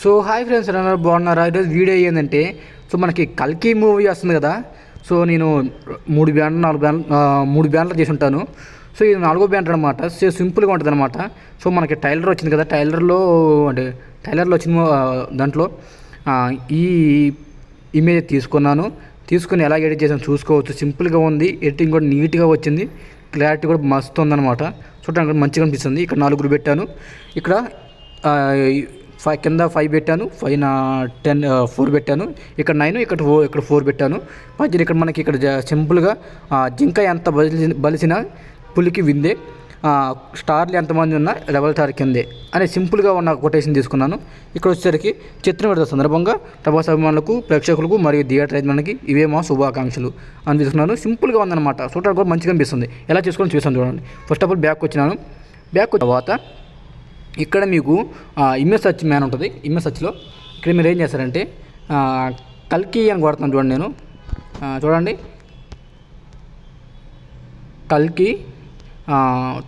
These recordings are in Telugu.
సో హాయ్ ఫ్రెండ్స్ ఎలా బాగున్నారా? ఈరోజు వీడియో ఏంటంటే సో మనకి కల్కి మూవీ వస్తుంది కదా? సో నేను మూడు బ్యాండ్లు నాలుగు బ్యాండ్ మూడు బ్యాండ్లు చేసి ఉంటాను సో ఇది నాలుగో బ్యాండ్ అనమాట సో సింపుల్గా ఉంటుంది అనమాట సో మనకి టైలర్ వచ్చింది కదా టైలర్లో అంటే టైలర్లో వచ్చిన దాంట్లో ఈ ఇమేజ్ తీసుకున్నాను. తీసుకుని ఎలా ఎడిట్ చేసాను చూసుకోవచ్చు. సింపుల్గా ఉంది. ఎడిటింగ్ కూడా నీట్గా వచ్చింది. క్లారిటీ కూడా మస్తు ఉందన్నమాట. చూడటానికి కూడా మంచిగా అనిపిస్తుంది. ఇక్కడ నాలుగురు పెట్టాను. ఇక్కడ ఫైవ్ కింద ఫైవ్ పెట్టాను పైన టెన్ ఫోర్ పెట్టాను. ఇక్కడ నైన్ ఇక్కడ ఫోర్ ఇక్కడ ఫోర్ పెట్టాను. మధ్యలో ఇక్కడ మనకి ఇక్కడ సింపుల్గా జింక ఎంత బలి బలిసిన పులికి విందే స్టార్లు ఎంతమంది ఉన్నా డబల్ స్టార్ కిందే అనే సింపుల్గా ఉన్న కొటేషన్ తీసుకున్నాను. ఇక్కడ వచ్చేసరికి చిత్రం విడుదల సందర్భంగా ప్రభాస్ అభిమానులకు ప్రేక్షకులకు మరియు థియేటర్ యజమానికి ఇవే మా శుభాకాంక్షలు అని తీసుకున్నాను. సింపుల్గా ఉందన్నమాట. చూడడానికి కూడా మంచిగా అనిపిస్తుంది. ఎలా చేసుకోవాలని చూసాను చూడండి. ఫస్ట్ ఆఫ్ ఆల్ బ్యాక్ వచ్చినాను. బ్యాక్ తర్వాత ఇక్కడ మీకు ఇమేజ్ సర్చ్ మ్యాన్ ఉంటుంది. ఇమేజ్ సర్చ్లో ఇక్కడ మీరు ఏం చేస్తారంటే కల్కి అని కొడుతున్నాను చూడండి నేను. చూడండి. కల్కి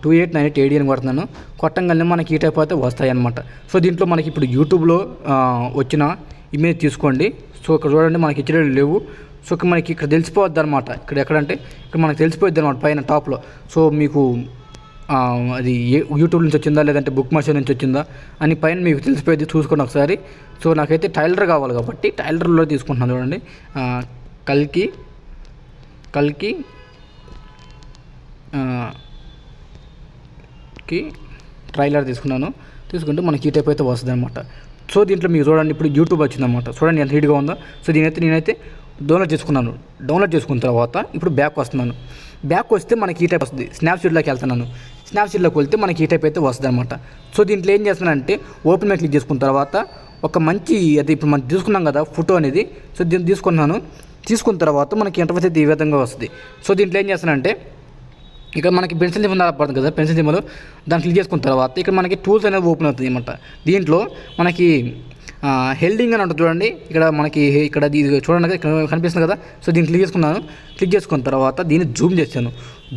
two eight nine eight AD అని కొడుతున్నాను. కొట్టంగానే మనకి ఈ టైప్ అయితే వస్తాయి అనమాట సో దీంట్లో మనకి ఇప్పుడు యూట్యూబ్లో వచ్చిన ఇమేజ్ తీసుకోండి. సో ఇక్కడ చూడండి మనకి ఇచ్చిన లేవు. సో ఇక్కడ మనకి ఇక్కడ తెలిసిపోద్ది అనమాట ఇక్కడ ఎక్కడంటే ఇక్కడ మనకి తెలిసిపోద్ది అనమాట పైన టాప్లో. సో మీకు అది ఏ యూట్యూబ్ నుంచి వచ్చిందా లేదంటే బుక్ మషో నుంచి వచ్చిందా అని పైన మీకు తెలిసిపోయింది చూసుకోండి ఒకసారి. సో నాకైతే టైలర్ కావాలి కాబట్టి టైలర్లో తీసుకుంటున్నాను చూడండి. కల్కి కల్కి కి ట్రైలర్ తీసుకున్నాను. తీసుకుంటే మనకి ఈ టైప్ అయితే వస్తుంది అనమాట సో దీంట్లో మీరు చూడండి ఇప్పుడు యూట్యూబ్ వచ్చిందనమాట చూడండి ఎంత హీట్గా ఉందో. సో దీనైతే నేనైతే డౌన్లోడ్ చేసుకున్నాను. డౌన్లోడ్ చేసుకున్న తర్వాత ఇప్పుడు బ్యాక్ వస్తున్నాను. బ్యాక్ వస్తే మనకి ఈ టైప్ వస్తుంది. స్నాప్షీట్లోకి వెళ్తున్నాను. స్నాప్షీట్లోకి వెళ్తే మనకి ఈ టైప్ అయితే వస్తుంది అనమాట సో దీంట్లో ఏం చేస్తున్నానంటే ఓపెన్ మీద క్లిక్ చేసుకున్న తర్వాత ఒక మంచి అది ఇప్పుడు మనం తీసుకున్నాం కదా ఫోటో అనేది. సో దీన్ని తీసుకున్నాను. తీసుకున్న తర్వాత మనకి ఇంటర్ఫేస్ అయితే ఈ విధంగా వస్తుంది. సో దీంట్లో ఏం చేస్తానంటే ఇక్కడ మనకి పెన్సిల్ దిమ్మ పడుతుంది కదా పెన్సిల్ సింబల్ దాన్ని క్లిక్ చేసుకున్న తర్వాత ఇక్కడ మనకి టూల్స్ అనేది ఓపెన్ అవుతుంది అనమాట దీంట్లో మనకి హెల్డింగ్ అని ఉంటుంది చూడండి. ఇక్కడ మనకి ఇక్కడ ఇది చూడండి కదా, ఇక్కడ కనిపిస్తుంది కదా. సో దీన్ని క్లిక్ చేసుకున్నాను. క్లిక్ చేసుకున్న తర్వాత దీన్ని జూమ్ చేశాను.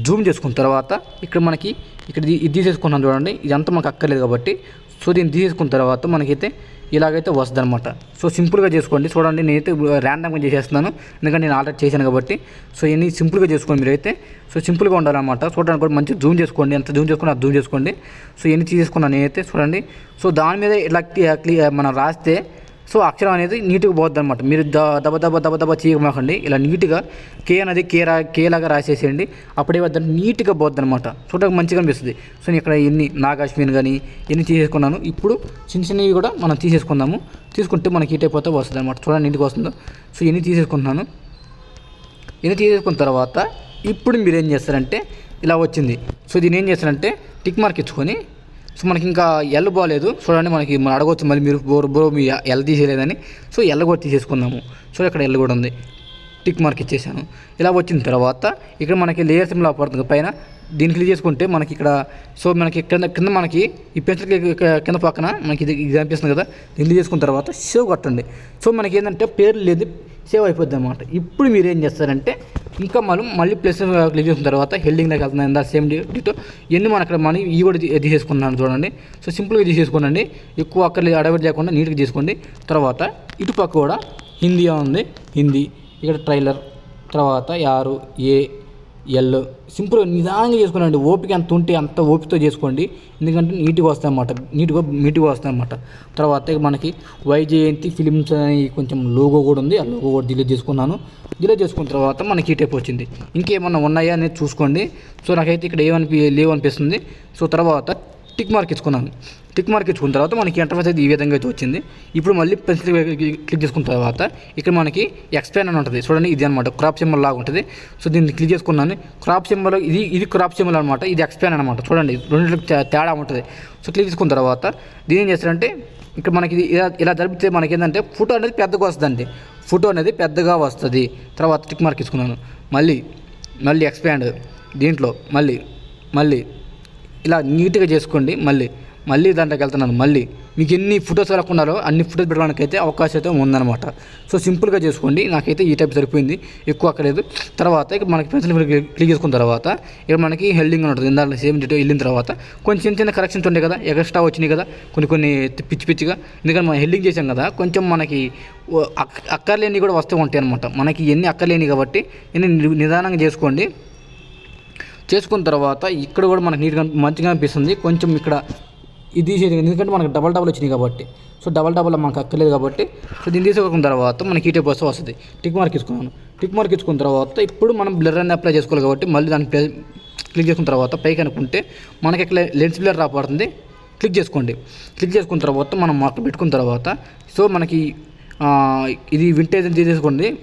జూమ్ చేసుకున్న తర్వాత ఇక్కడ మనకి ఇక్కడ ఇది ఇది తీసేసుకున్నాను చూడండి. ఇదంతా మనకు అక్కర్లేదు కాబట్టి. సో దీన్ని తీసేసుకున్న తర్వాత మనకైతే ఇలాగైతే వస్తుంది అనమాట సో సింపుల్గా చేసుకోండి. చూడండి నేనైతే ర్యాండమ్గా చేసేస్తున్నాను. ఎందుకంటే నేను ఆల్రెడీ చేశాను కాబట్టి. సో ఇవన్నీ సింపుల్గా చేసుకోండి మీరైతే. సో సింపుల్గా ఉండాలన్నమాట. చూడడానికి కూడా మంచిగా జూమ్ చేసుకోండి. ఎంత జూమ్ చేసుకున్నా జూమ్ చేసుకోండి. సో ఇవన్నీ తీసేసుకున్నాను నేనైతే చూడండి. సో దాని మీద ఇలా క్లి- మనం రాస్తే సో అక్షరం అనేది నీట్గా పోద్ది అనమాట మీరు ద దబ దబ దబ దబ చేయమాకండి ఇలా నీట్గా కే అనేది కే రా కే లాగా రాసేసేయండి. అప్పుడే వద్ద నీట్గా పోద్ది అనమాట చూడడానికి మంచిగా అనిపిస్తుంది. సో నేను ఇక్కడ ఎన్ని నాగాశ్మీన్ కానీ ఎన్ని తీసేసుకున్నాను. ఇప్పుడు చిన్న చిన్నవి కూడా మనం తీసేసుకుందాము. తీసుకుంటే మనకి ఈ అయిపోతే వస్తుంది అనమాట చూడండి నీట్గా వస్తుందో. సో ఎన్ని తీసేసుకుంటున్నాను? ఎన్ని తీసేసుకున్న తర్వాత ఇప్పుడు మీరు ఏం చేస్తారంటే ఇలా వచ్చింది. సో దీన్ని ఏం చేస్తారంటే టిక్ మార్క్ ఇచ్చుకొని సో మనకి ఇంకా ఎల్ బాగాలేదు చూడండి మనకి మనం అడగవచ్చు మళ్ళీ మీరు బోర్ బ్రో మీ ఎల్ తీసేయలేదని. సో ఎల్ కూడా తీసేసుకుందాము. సో ఇక్కడ ఎల్ కూడా ఉంది. టిక్ మార్క్ ఇచ్చేసాను. ఇలా వచ్చిన తర్వాత ఇక్కడ మనకి లేయర్ సిమ్లా పడుతుంది పైన దీన్ని క్లిక్ చేసుకుంటే మనకి ఇక్కడ సో మనకి కింద కింద మనకి ఈ పెన్సిల్ కింద పక్కన మనకి ఇది ఇది అనిపిస్తుంది కదా. దీన్ని క్లిక్ చేసుకున్న తర్వాత సేవ్ కొట్టండి. సో మనకి ఏంటంటే పేరు లేదు సేవ్ అయిపోద్ది అనమాట ఇప్పుడు మీరు ఏం చేస్తారంటే ఇంకా మనం మళ్ళీ ప్లస్ క్లిక్ చేసిన తర్వాత హెల్డింగ్లోకి వెళ్తున్నాను ఇందా సేమ్ డీటో ఎన్ని మనం అక్కడ మనం ఇవి కూడా తీసేసుకున్నాను చూడండి. సో సింపుల్గా తీసేసుకోనండి ఎక్కువ అక్కడ అడవిడి చేయకుండా నీట్గా తీసుకోండి. తర్వాత ఇటుపక్క కూడా హిందీ ఉంది. హిందీ. ఇక్కడ ట్రైలర్ తర్వాత యారు ఏ ఎల్ సింపుల్ నిదానంగా చేసుకోండి ఓపిక ఎంత ఉంటే అంత ఓపికతో చేసుకోండి. ఎందుకంటే నీట్గా వస్తాయి అన్నమాట. నీట్గా నీట్గా వస్తాయి అన్నమాట. తర్వాత మనకి వైజయంతి ఫిలిమ్స్ అని కొంచెం లోగో కూడా ఉంది. ఆ లోగో కూడా డిలీట్ చేసుకున్నాను. డిలీట్ చేసుకున్న తర్వాత మనకి ఈ టైప్ వచ్చింది. ఇంకేమన్నా ఉన్నాయా అనేది చూసుకోండి. సో నాకైతే ఇక్కడ ఏమనిపి లేవు అనిపిస్తుంది సో తర్వాత టిక్ మార్క్ ఇచ్చుకున్నాను. టిక్ మార్క్ ఇచ్చుకున్న తర్వాత మనకి ఇంటర్ఫేస్ అయితే ఈ విధంగా అయితే వచ్చింది. ఇప్పుడు మళ్ళీ పెన్సిల్ క్లిక్ చేసుకున్న తర్వాత ఇక్కడ మనకి ఎక్స్పాన్ అని ఉంటుంది. చూడండి ఇది అనమాట క్రాప్ సింబల్ లాగా ఉంటుంది. సో దీన్ని క్లిక్ చేసుకున్నాను. క్రాప్ సింబల్ ఇది ఇది క్రాప్ సింబల్ అనమాట ఇది ఎక్స్పాన్ అనమాట చూడండి రెండు తే- తేడా ఉంటుంది. సో క్లిక్ చేసుకున్న తర్వాత దీని ఏం చేస్తారంటే ఇక్కడ మనకి ఇది ఇలా ఇలా జరిపితే మనకి ఏంటంటే ఫోటో అనేది పెద్దగా వస్తుందండి. ఫోటో అనేది పెద్దగా వస్తుంది. తర్వాత టిక్ మార్క్ ఇచ్చుకున్నాను. మళ్ళీ మళ్ళీ ఎక్స్పాండ్ దీంట్లో మళ్ళీ మళ్ళీ ఇలా నీట్గా చేసుకోండి. మళ్ళీ మళ్ళీ దాంట్లోకి వెళ్తున్నాను మళ్ళీ. మీకు ఎన్ని ఫొటోస్ వెళ్ళకుండాలో అన్ని ఫొటోస్ పెట్టడానికి అయితే అవకాశం అయితే ఉందన్నమాట. సో సింపుల్గా చేసుకోండి. నాకైతే ఈ టైప్ సరిపోయింది. ఎక్కువ అక్కర్లేదు. తర్వాత ఇక మనకి పెన్సిల్ క్లిక్ చేసుకున్న తర్వాత ఇక్కడ మనకి హెల్డింగ్ ఉంటుంది. ఇందాక సేమ్ డేట్ వెళ్ళిన తర్వాత కొంచెం చిన్న చిన్న కరెక్షన్స్ ఉంటాయి కదా ఎక్స్ట్రా వచ్చినాయి కదా కొన్ని కొన్ని పిచ్చి పిచ్చిగా. ఎందుకంటే మనం హెల్డింగ్ చేసాం కదా కొంచెం మనకి అక్కర్లేని కూడా వస్తూ ఉంటాయి అనమాట మనకి ఎన్ని అక్కర్లేని కాబట్టి ఇన్ని నిదానంగా చేసుకోండి. చేసుకున్న తర్వాత ఇక్కడ కూడా మనకు నీట్గా మంచిగా అనిపిస్తుంది. కొంచెం ఇక్కడ ఇది తీసేది ఎందుకంటే మనకు డబల్ డబల్ వచ్చినాయి కాబట్టి. సో డబల్ డబల్ మనకు అక్కర్లేదు కాబట్టి. సో దీన్ని తీసుకున్న తర్వాత మనకి ఈ బస్సు వస్తుంది. టిక్ మార్క్ ఇచ్చుకున్నాను. టిక్ మార్క్ ఇచ్చుకున్న తర్వాత ఇప్పుడు మనం బ్లర్ అని అప్లై చేసుకోవాలి కాబట్టి మళ్ళీ దాన్ని క్లిక్ చేసుకున్న తర్వాత పైకి అనుకుంటే మనకి ఇక్కడ లెన్స్ బ్లర్ రాబడుతుంది? క్లిక్ చేసుకోండి. క్లిక్ చేసుకున్న తర్వాత మనం మార్క్ పెట్టుకున్న తర్వాత సో మనకి ఇది వింటేజ్ అని తీసేసుకోండి.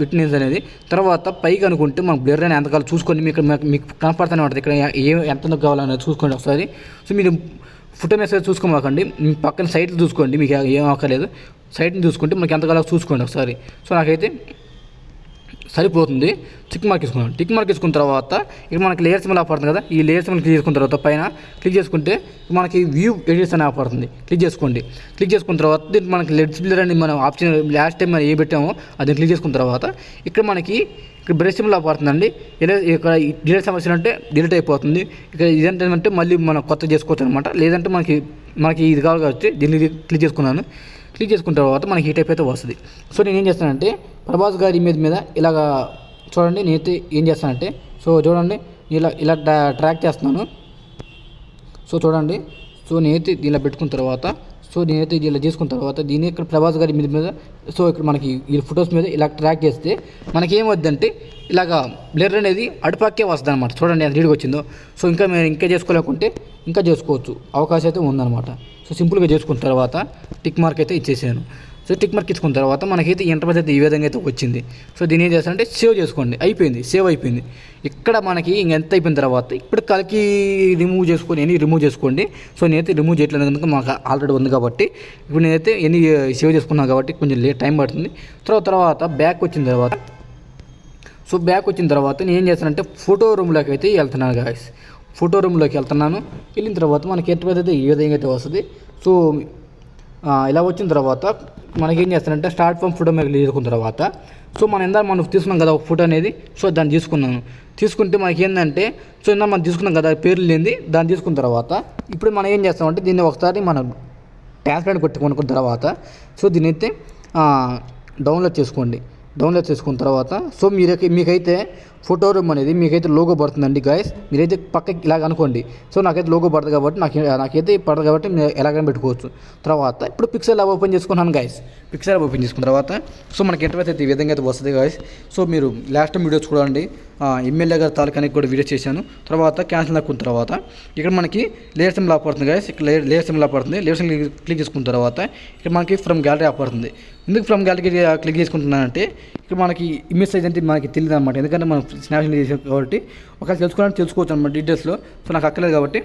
విట్నెస్ అనేది. తర్వాత పైకి అనుకుంటే మనం బ్లర్ అని ఎంతకాలం చూసుకోండి. మీకు- మీకు కనపడుతూనే ఉంటుంది. ఇక్కడ ఏ ఎంత కావాలనేది చూసుకోండి ఒకసారి. సో మీరు ఫోటో మెసేజ్ చూసుకోమాకండి పక్కన సైట్లు చూసుకోండి. మీకు ఏం అక్కర్లేదు. సైట్ని చూసుకుంటే మనకి ఎంతకాలం చూసుకోండి ఒకసారి. సో నాకైతే సరిపోతుంది. టిక్ మార్క్ తీసుకున్నాను టిక్ మార్క్ తీసుకున్న తర్వాత ఇక్కడ మనకి లేయర్స్ మీద ఆపడుతుంది కదా? ఈ లేయర్స్ మీద క్లిక్ చేసుకున్న తర్వాత పైన క్లిక్ చేసుకుంటే మనకి వ్యూ ఎడిట్స్ అని ఆపడుతుంది. క్లిక్ చేసుకోండి. క్లిక్ చేసుకున్న తర్వాత దీనికి మనకి లెడ్స్ బిల్లర్ అని మనం ఆప్షన్ లాస్ట్ టైం మనం ఏ పెట్టామో అది క్లిక్ చేసుకున్న తర్వాత ఇక్కడ మనకి ఇక్కడ బ్రష్ సిమ్ పడుతుందండి ఇక్కడ డిలీట్ సమస్య అంటే డిలీట్ అయిపోతుంది. ఇక్కడ ఇదేంటంటే మళ్ళీ మనం కొత్త చేసుకోవచ్చు అనమాట లేదంటే మనకి మనకి ఇది కావాలి కాబట్టి దీన్ని క్లిక్ చేసుకున్నాను. క్లిక్ చేసుకున్న తర్వాత మనకి హీట్ అయితే వస్తుంది. సో నేను ఏం చేస్తానంటే ప్రభాస్ గారి ఇమేజ్ మీద ఇలాగ చూడండి నేనైతే ఏం చేస్తానంటే సో చూడండి ఇలా ఇలా ట్రా- ట్రాక్ చేస్తున్నాను. సో చూడండి సో నేనైతే ఇలా పెట్టుకున్న తర్వాత సో నేనైతే ఇలా చేసుకున్న తర్వాత దీన్ని ఇక్కడ ప్రభాస్ గారి మీద మీద సో ఇక్కడ మనకి ఈ ఫొటోస్ మీద ఇలా ట్రాక్ చేస్తే మనకి ఏమవుద్దంటే ఇలాగా బ్లర్ అనేది అడుపాకే వస్తుంది అనమాట చూడండి అది నీట్గా వచ్చిందో. సో ఇంకా మీరు ఇంకా చేసుకోలేకుంటే ఇంకా చేసుకోవచ్చు. అవకాశం అయితే ఉందన్నమాట. సో సింపుల్గా చేసుకున్న తర్వాత టిక్ మార్క్ అయితే ఇచ్చేసాను. సో టిక్ మార్క్ ఇచ్చుకున్న తర్వాత మనకైతే ఇంటర్ఫేస్ అయితే ఈ విధంగా అయితే వచ్చింది. సో దీని ఏం చేస్తారంటే సేవ్ చేసుకోండి. అయిపోయింది. సేవ్ అయిపోయింది. ఇక్కడ మనకి ఇంక ఎంత అయిపోయిన తర్వాత ఇప్పుడు కలికి రిమూవ్ చేసుకొని ఎన్ని రిమూవ్ చేసుకోండి. సో నేనైతే రిమూవ్ చేయట్లేదు కనుక మాకు ఆల్రెడీ ఉంది కాబట్టి. ఇప్పుడు నేనైతే ఎన్ని సేవ్ uh, చేసుకున్నాను కాబట్టి కొంచెం లేట్ టైం పడుతుంది. తర్వాత తర్వాత బ్యాక్ వచ్చిన తర్వాత సో బ్యాక్ వచ్చిన తర్వాత నేను ఏం చేస్తానంటే ఫోటో రూమ్లోకి అయితే వెళ్తున్నాను గాయస్ ఫోటో రూమ్లోకి వెళ్తున్నాను. వెళ్ళిన తర్వాత మనకి ఎటువంటి అయితే ఈ విధంగా అయితే వస్తుంది. సో ఇలా వచ్చిన తర్వాత మనకేం చేస్తానంటే స్టార్ట్ ఫ్రమ్ ఫోటో మీద తీసుకున్న తర్వాత సో మనం ఇందా మనం తీసుకున్నాం కదా ఒక ఫోటో అనేది సో దాన్ని తీసుకున్నాను. తీసుకుంటే మనకి ఏంటంటే సో ఇందా మనం తీసుకున్నాం కదా పేర్లు లేనిది దాన్ని తీసుకున్న తర్వాత ఇప్పుడు మనం ఏం చేస్తామంటే దీన్ని ఒకసారి మనం ట్రాన్స్పరెంట్ కొట్టి కొనుక్కున్న తర్వాత సో దీని అయితే డౌన్లోడ్ చేసుకోండి. డౌన్లోడ్ చేసుకున్న తర్వాత సో మీరు మీకైతే ఫోటో రూమ్ అనేది మీకైతే లోగో పడుతుందండి గాయస్ మీరైతే పక్కకి ఇలాగ అనుకోండి. సో నాకైతే లోగో పడదు కాబట్టి నాకు నాకైతే పడదు కాబట్టి మీరు ఎలాగైనా పెట్టుకోవచ్చు. తర్వాత ఇప్పుడు పిక్సెల్ ల్యాబ్ ఓపెన్ చేసుకున్నాను గాయస్ పిక్సెల్ ఓపెన్ చేసుకున్న తర్వాత సో మనకి ఇంటర్వ్యూ అయితే ఈ విధంగా అయితే వస్తుంది గాయస్ సో మీరు లాస్ట్ టైం వీడియోస్ చూడండి ఎమ్మెల్యే గారి తాలూకానికి కూడా వీడియో చేశాను. తర్వాత క్యాన్సిల్ అనుకున్న తర్వాత ఇక్కడ మనకి లేయర్ సిమ్ పడుతుంది గాయస్ ఇక్కడ లేయర్ లేయర్ సిమ్ పడుతుంది. లేయర్ సిమ్ క్లిక్ చేసుకున్న తర్వాత ఇక్కడ మనకి ఫ్రమ్ గ్యాలరీ పడుతుంది. ఎందుకు ఫ్రమ్ గ్యాలరీ క్లిక్ చేసుకుంటున్నానంటే ఇక్కడ మనకి ఇమేజ్ సైజ్ అంటే మనకి తెలియదు అనమాట ఎందుకంటే మనం స్నాప్షన్ చేసాం కాబట్టి ఒకవేళ తెలుసుకోవాలంటే తెలుసుకోవచ్చు అనమాట డీటెయిల్స్లో సో నాకు అక్కర్లేదు కాబట్టి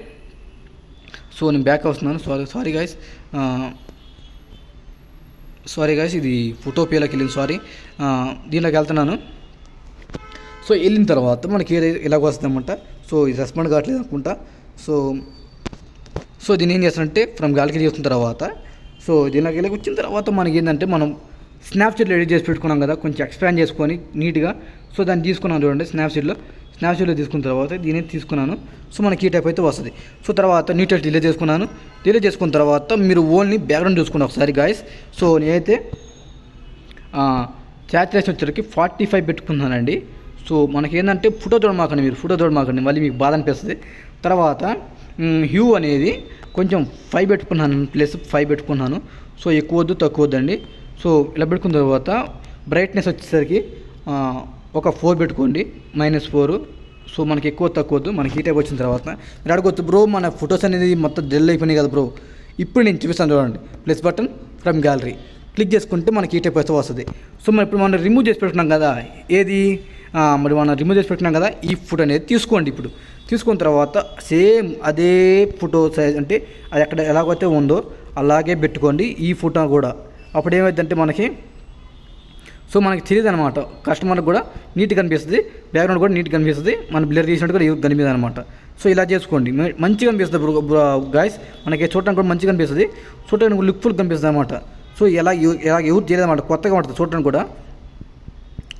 సో నేను బ్యాక్ వస్తున్నాను. Sorry sorry guys sorry guys ఇది ఫోటోపియాలోకి వెళ్ళింది సారీ దీనిలోకి వెళ్తున్నాను. సో వెళ్ళిన తర్వాత మనకి ఏదైతే ఇలాగ వస్తుందన్నమాట. సో ఇది రెస్పాండ్ కావట్లేదు అనుకుంటా. సో సో దీన్ని ఏం చేస్తానంటే ఫ్రమ్ గాలికి చేసుకున్న తర్వాత సో దీనిలోకి వెళ్ళి వచ్చిన తర్వాత మనకి ఏంటంటే మనం స్నాప్చాట్లో ఎడిట్ చేసి పెట్టుకున్నాం కదా కొంచెం ఎక్స్పాండ్ చేసుకొని నీట్గా సో దాన్ని తీసుకున్నాను చూడండి స్నాప్చాట్లో స్నాప్చాట్లో తీసుకున్న తర్వాత దీన్ని తీసుకున్నాను. సో మనకి ఈ టైప్ అయితే వస్తుంది. సో తర్వాత నీట్గా డిలే చేసుకున్నాను. డిలే చేసుకున్న తర్వాత మీరు ఓన్లీ బ్యాక్గ్రౌండ్ చూసుకున్న ఒకసారి గాయస్. సో నేనైతే సాచురేషన్ వచ్చేసరికి ఫార్టీ ఫైవ్ పెట్టుకున్నానండి. సో మనకి ఏంటంటే ఫోటో చూడమాకండి మీరు ఫోటో చూడమాకండి మళ్ళీ మీకు బాధ అనిపిస్తుంది. తర్వాత హ్యూ అనేది కొంచెం ఫైవ్ పెట్టుకున్నాను ప్లస్ ఫైవ్ పెట్టుకున్నాను. సో ఎక్కువ వద్దు తక్కువ వద్దండి సో ఇలా పెట్టుకున్న తర్వాత బ్రైట్నెస్ వచ్చేసరికి ఒక ఫోర్ పెట్టుకోండి మైనస్ ఫోర్ సో మనకి ఎక్కువ తక్కువ వద్దు మనకి ఈ టైప్ వచ్చిన తర్వాత. మీరు అడగొచ్చు బ్రో మన ఫొటోస్ అనేది మొత్తం జెల్ అయిపోయినాయి కదా బ్రో ఇప్పుడు నేను చూపిస్తాను చూడండి. Plus button from gallery click చేసుకుంటే మనకి ఈ టైప్ అయితే వస్తుంది. సో మరి ఇప్పుడు మనం రిమూవ్ చేసి పెట్టుకున్నాం కదా ఏది? మరి మనం రిమూవ్ చేసి పెట్టుకున్నాం కదా ఈ ఫోటో అనేది తీసుకోండి ఇప్పుడు. తీసుకున్న తర్వాత సేమ్ అదే ఫోటో సైజ్ అంటే అది ఎక్కడ ఎలాగైతే ఉందో అలాగే పెట్టుకోండి ఈ ఫోటో కూడా. అప్పుడు ఏమైందంటే మనకి సో మనకి తెలియదు అనమాట కస్టమర్కి కూడా నీట్గా కనిపిస్తుంది బ్యాక్గ్రౌండ్ కూడా నీట్గా కనిపిస్తుంది. మన బ్లర్ చేసినట్టు కూడా ఎవరికి కనిపిస్తుంది అనమాట సో ఇలా చేసుకోండి. మంచిగా కనిపిస్తుంది గాయస్ మనకి చూడటానికి కూడా మంచిగా కనిపిస్తుంది. చూడటానికి లుక్ఫుల్ కనిపిస్తుంది అనమాట సో ఎలా ఎలా ఎవరు చేయలేదు అనమాట కొత్తగా ఉంటుంది చూడటానికి కూడా.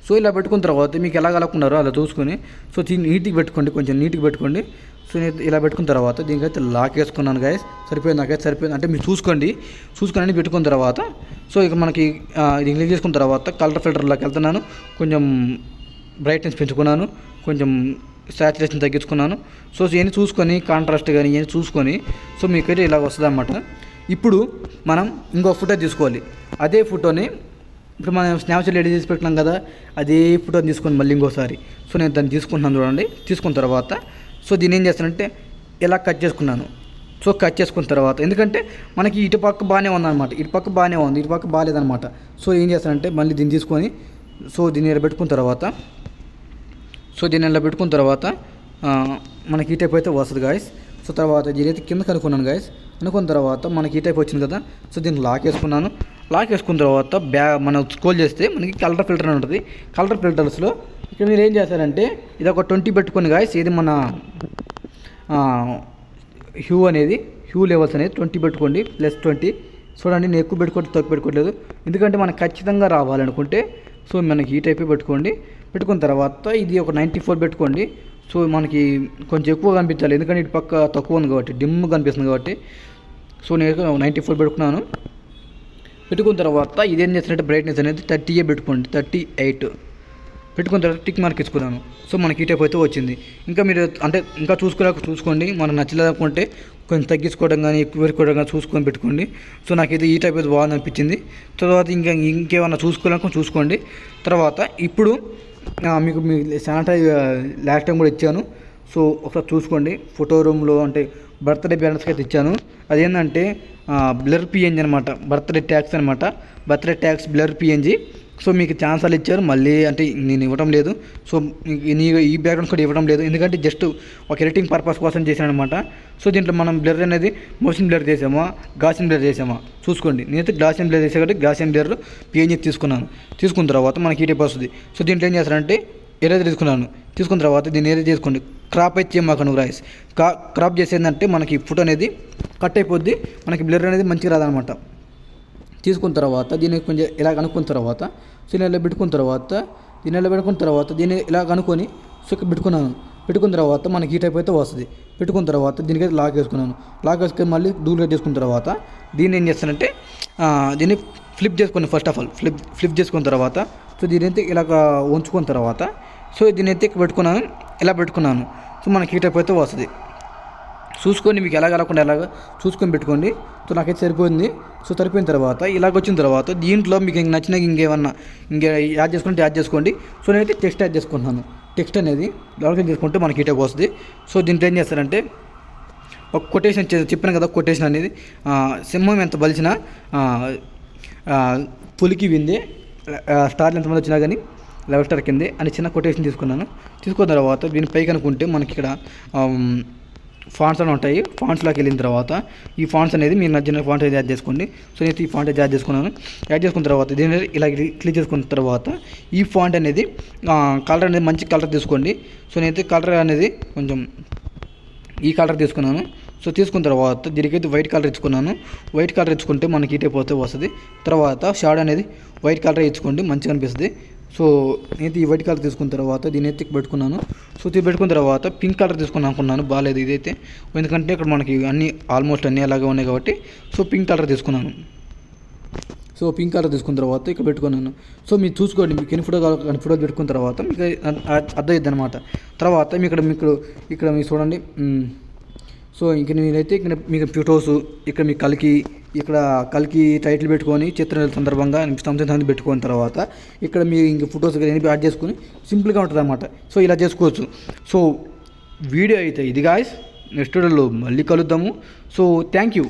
సో ఇలా పెట్టుకున్న తర్వాత మీకు ఎలా కలగకున్నారో అలా చూసుకొని సో దీన్ని నీట్గా పెట్టుకోండి కొంచెం నీట్గా పెట్టుకోండి. సో నేను ఇలా పెట్టుకున్న తర్వాత దీనికైతే లాక్ వేసుకున్నాను గాయస్ సరిపోయింది నాకైతే సరిపోయింది. అంటే మీరు చూసుకోండి. చూసుకొని పెట్టుకున్న తర్వాత. సో ఇక మనకి ఇది క్లిక్ చేసుకున్న తర్వాత కలర్ ఫిల్టర్లోకి వెళ్తున్నాను. కొంచెం బ్రైట్నెస్ పెంచుకున్నాను. కొంచెం సాచురేషన్ తగ్గించుకున్నాను. సో ఇవన్నీ చూసుకొని కాంట్రాస్ట్ కానీ ఇవన్నీ చూసుకొని సో మీకైతే ఇలా వస్తుంది అన్నమాట ఇప్పుడు మనం ఇంకో ఫోటో తీసుకోవాలి. అదే ఫోటోని ఇప్పుడు మనం స్నాప్చాట్ ఎడిట్ చేసి పెట్టినాం కదా అదే ఫోటోని తీసుకొని మళ్ళీ ఇంకోసారి. సో నేను దాన్ని తీసుకుంటున్నాను చూడండి. తీసుకున్న తర్వాత సో దీన్ని ఏం చేస్తానంటే ఇలా కట్ చేసుకున్నాను. సో కట్ చేసుకున్న తర్వాత ఎందుకంటే మనకి ఇటు పక్క బాగానే ఉందన్నమాట. ఇటు పక్క బాగానే ఉంది. ఇటు పక్క బాగాలేదన్నమాట. సో ఏం చేస్తానంటే మళ్ళీ దీన్ని తీసుకొని సో దీన్ని ఇలా పెట్టుకున్న తర్వాత సో దీన్ని ఇలా పెట్టుకున్న తర్వాత మనకి ఈ టైప్ అయితే వస్తుంది గాయస్ సో తర్వాత దీని అయితే కింద కనుక్కున్నాను గాయస్ అనుకున్న తర్వాత మనకి ఈ టైప్ వచ్చింది కదా. సో దీన్ని లాక్ వేసుకున్నాను లాక్ వేసుకున్న తర్వాత బ్యా మనం స్కోల్ చేస్తే మనకి కలర్ ఫిల్టర్ అని ఉంటుంది. కలర్ ఫిల్టర్స్లో ఇక్కడ మీరు ఏం చేస్తారంటే ఇది ఒక ట్వంటీ పెట్టుకుని గాయస్ ఇది మన హ్యూ అనేది హ్యూ లెవెల్స్ అనేది ట్వంటీ పెట్టుకోండి ప్లస్ ట్వంటీ చూడండి నేను ఎక్కువ పెట్టుకోవట్లేదు తక్కువ పెట్టుకోవట్లేదు. ఎందుకంటే మనకు ఖచ్చితంగా రావాలనుకుంటే సో మనకి ఈ టైపే పెట్టుకోండి. పెట్టుకున్న తర్వాత ఇది ఒక నైంటీ ఫోర్ పెట్టుకోండి. సో మనకి కొంచెం ఎక్కువ కనిపించాలి. ఎందుకంటే ఇటు పక్క తక్కువ ఉంది కాబట్టి డిమ్ కనిపిస్తుంది కాబట్టి. సో నేను నైంటీ ఫోర్ పెట్టుకున్నాను. పెట్టుకున్న తర్వాత ఇదేం చేసినట్టు బ్రైట్నెస్ అనేది థర్టీయే పెట్టుకోండి థర్టీ ఎయిట్ పెట్టుకున్న తర్వాత టిక్ మార్క్ ఇచ్చుకున్నాను. సో మనకి ఈ టైప్ అయితే వచ్చింది. ఇంకా మీరు అంటే ఇంకా చూసుకోలేక చూసుకోండి. మనం నచ్చలేదనుకుంటే కొంచెం తగ్గించుకోవడం కానీ ఎక్కువ పెట్టుకోవడం కానీ చూసుకొని పెట్టుకోండి. సో నాకు ఇది ఈ టైప్ అయితే బాగుంది అనిపించింది. తర్వాత ఇంకా ఇంకేమన్నా చూసుకోలేక చూసుకోండి. తర్వాత ఇప్పుడు మీకు మీ శానిటైజ్ లాస్ట్ టైం కూడా ఇచ్చాను. సో ఒకసారి చూసుకోండి. ఫోటో రూమ్లో అంటే బర్త్డే బ్యాలెన్స్కి అయితే ఇచ్చాను. అదేంటంటే బ్లర్ పిఎన్జీ అనమాట బర్త్డే ట్యాక్స్ అనమాట. Birthday text blur PNG so మీకు ఛాన్సాలు ఇచ్చారు మళ్ళీ అంటే నేను ఇవ్వడం లేదు. సో నీ ఈ బ్యాక్గ్రౌండ్ కూడా ఇవ్వడం లేదు. ఎందుకంటే జస్ట్ ఒక ఎడిటింగ్ పర్పస్ కోసం చేశాను అనమాట సో దీంట్లో మనం బ్లర్ అనేది మోషన్ బ్లర్ చేసామా గాసిన్ బ్లర్ చేసామా? చూసుకోండి. నేనైతే గ్లాసిన్ బ్లర్ చేసా కాబట్టి గ్లాసిన్ బ్లర్ పిఎన్జీ తీసుకున్నాను. తీసుకున్న తర్వాత మనకి ఈ టైప్ వస్తుంది. సో దీంట్లో ఏం చేస్తారంటే ఎరేజర్ తీసుకున్నాను. తీసుకున్న తర్వాత దీన్ని ఎరేజ్ చేసుకోండి. క్రాప్ అయితే చేయమాకండి రైస్ కా క్రాప్ చేసేదంటే మనకి ఫుట్ అనేది కట్ అయిపోద్ది. మనకి బ్లర్ అనేది మంచిగా రాదనమాట. తీసుకున్న తర్వాత దీన్ని కొంచెం ఇలా కనుక్కున్న తర్వాత సో పెట్టుకున్న తర్వాత దీనిలో పెట్టుకున్న తర్వాత దీన్ని ఇలా కనుక్కొని సో పెట్టుకున్నాను. పెట్టుకున్న తర్వాత మనకి ఈ టైప్ అయితే వస్తుంది. పెట్టుకున్న తర్వాత దీనికైతే లాక్ వేసుకున్నాను. లాక్ వేసుకొని మళ్ళీ డూప్లికేట్ చేసుకున్న తర్వాత దీన్ని ఏం చేస్తానంటే దీన్ని ఫ్లిప్ చేసుకుని first of all flip flip చేసుకున్న తర్వాత సో దీని అయితే ఇలాగ ఉంచుకున్న తర్వాత సో దీని అయితే పెట్టుకున్నాను. ఇలా పెట్టుకున్నాను? సో మనకి ఈ టైప్ అయితే వస్తుంది. చూసుకొని మీకు ఎలా కలగకుండా ఎలాగ చూసుకొని పెట్టుకోండి. సో నాకైతే సరిపోయింది. సో సరిపోయిన తర్వాత ఇలాగ వచ్చిన తర్వాత దీంట్లో మీకు ఇంక నచ్చిన ఇంకేమన్నా ఇంకే యాడ్ చేసుకుంటే యాడ్ చేసుకోండి. సో నేనైతే టెక్స్ట్ యాడ్ చేసుకుంటున్నాను. టెక్స్ట్ అనేది లాగిన్ చేసుకుంటే మనకి ఇటే వస్తుంది సో దీంట్లో ఏం చేస్తారంటే ఒక కొటేషన్ చెప్పాను కదా కొటేషన్ అనేది సింహం ఎంత బలిచినా పులికి వింది స్టార్లు ఎంతమంది వచ్చినా కానీ లెవెల్ స్టార్ కింద అని చిన్న కొటేషన్ తీసుకున్నాను. తీసుకున్న తర్వాత దీని పైకి అనుకుంటే మనకి ఇక్కడ ఫాంట్స్ అని ఉంటాయి. ఫాంట్స్లోకి వెళ్ళిన తర్వాత ఈ ఫాంట్స్ అనేది మీరు నచ్చిన ఫాంట్ యాడ్ చేసుకోండి. సో నేను ఈ ఫాంట్ యాడ్ చేసుకున్నాను. యాడ్ చేసుకున్న తర్వాత దీని ఇలా క్లిక్ చేసుకున్న తర్వాత ఈ ఫాంట్ అనేది కలర్ అనేది మంచి కలర్ తీసుకోండి. సో నేనైతే కలర్ అనేది కొంచెం ఈ కలర్ తీసుకున్నాను. సో తీసుకున్న తర్వాత దీనికైతే వైట్ కలర్ ఇచ్చుకున్నాను. వైట్ కలర్ ఇచ్చుకుంటే మనకి ఇటైపోతే వస్తుంది. తర్వాత షాడ్ అనేది వైట్ కలర్ ఇచ్చుకోండి మంచిగా అనిపిస్తుంది. సో నేనైతే ఈ వైట్ కలర్ తీసుకున్న తర్వాత దీని అయితే పెట్టుకున్నాను. సో ఇది పెట్టుకున్న తర్వాత పింక్ కలర్ తీసుకున్నాను అనుకున్నాను. బాగాలేదు ఇదైతే. ఎందుకంటే ఇక్కడ మనకి అన్ని ఆల్మోస్ట్ అన్నీ అలాగే ఉన్నాయి కాబట్టి సో పింక్ కలర్ తీసుకున్నాను. సో పింక్ కలర్ తీసుకున్న తర్వాత ఇక్కడ పెట్టుకున్నాను. సో మీరు చూసుకోండి మీకు ఎన్ని ఫోటో కావాలి అన్ని ఫోటోలు పెట్టుకున్న తర్వాత మీకు అర్థమైద్ది అనమాట తర్వాత మీ ఇక్కడ మీకు ఇక్కడ మీరు చూడండి. సో ఇంక నేనైతే ఇక్కడ మీకు ఫొటోస్ ఇక్కడ మీ కలికి ఇక్కడ కలికి టైటిల్ పెట్టుకొని చిత్రం సందర్భంగా సంవత్సరం పెట్టుకున్న తర్వాత ఇక్కడ మీ ఇంక ఫొటోస్ యాడ్ చేసుకొని సింపుల్గా ఉంటుంది అనమాట సో ఇలా చేసుకోవచ్చు. సో వీడియో అయితే ఇది గాయస్ నెక్స్ట్ వీడియోలో మళ్ళీ కలుద్దాము. So thank you